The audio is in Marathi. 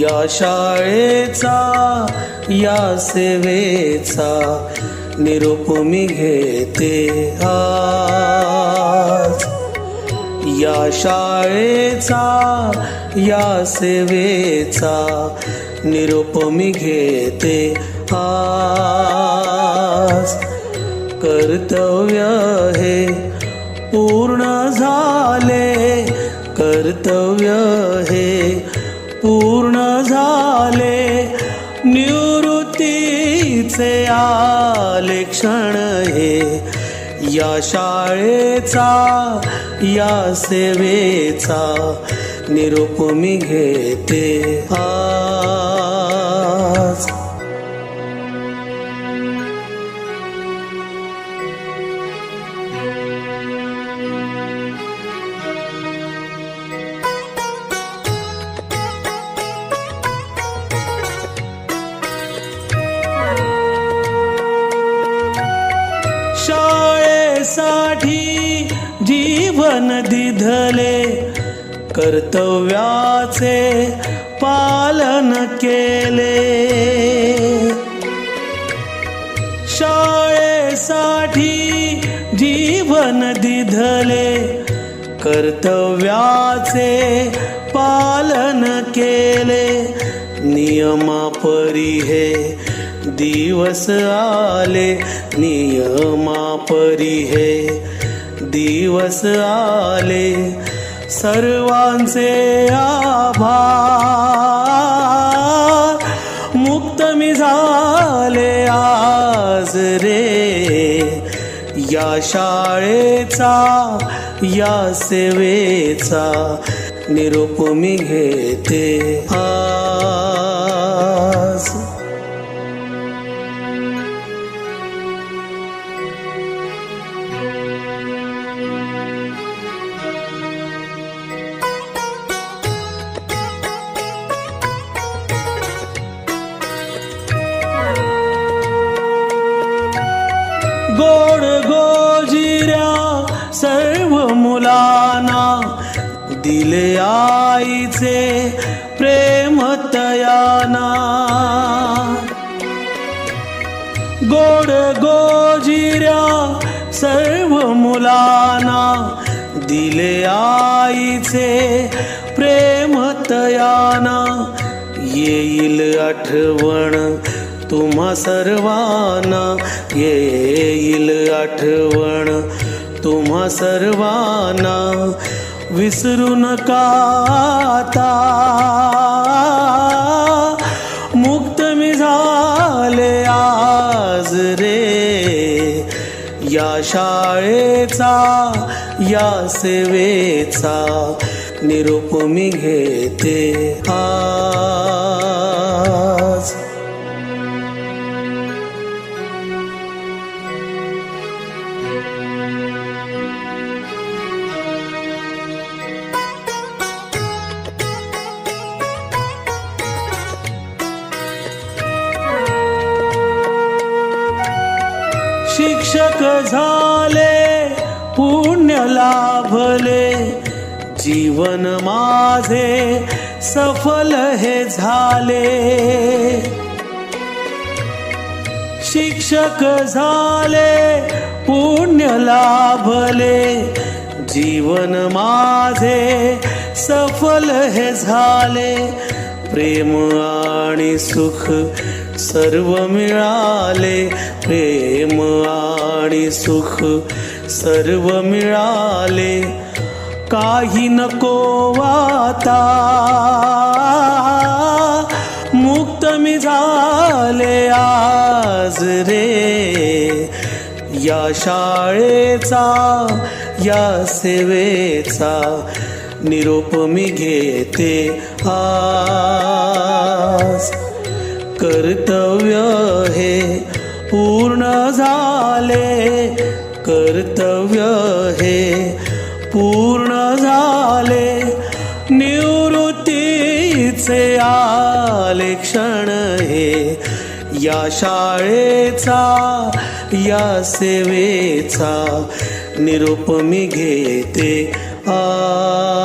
या शाळेचा या सेवेचा निरोप मी घेते आज. या शाळेचा या सेवेचा निरोप मी घेते आज. कर्तव्य हे पूर्ण झाले कर्तव्य हे पूर्ण निवृत्तीचे आले क्षण हे. या शाळेचा या सेवेचा निरोप मी घेते आज. साठी जीवन दिधले कर्तव्याचे पालन केले. शाळेसाठी जीवन दिधले कर्तव्याचे पालन केले. नियमापरी हे दिवस आले नियमापरी हे दिवस आले. सर्वांचे आभार. मुक्त मी झाले आज रे. या शाळेचा या सेवेचा निरोप मी घेते. हा आईचे प्रेमतयाना गोड गोजिऱ्या सर्व मुलाना दिले आईचे प्रेमतयाना येईल आठवण तुम्हा सर्वांना येईल आठवण तुम्हा सर्वांना। विसरू नका मुक्त मी झाले आज रे. या शाळेचा या सेवेचा निरूप मी घेते. हा शिक्षक झाले पुण्य लाभले. जीवन माझे सफल हे झाले. शिक्षक झाले पुण्य लाभले. जीवन माझे सफल हे झाले. प्रेम आणि सुख सर्व मिळाले प्रेम आणि सुख. सर्व मिळाले. काही नको वाता. मुक्त मी झाले आज रे. या शाळेचा या सेवेचा निरोप मी घेते आज. कर्तव्य हे पूर्ण झाले. कर्तव्य हे पूर्ण झाले. निवृत्तीचे आले क्षण हे या शाळेचा या सेवेचा निरोप मी घेते आ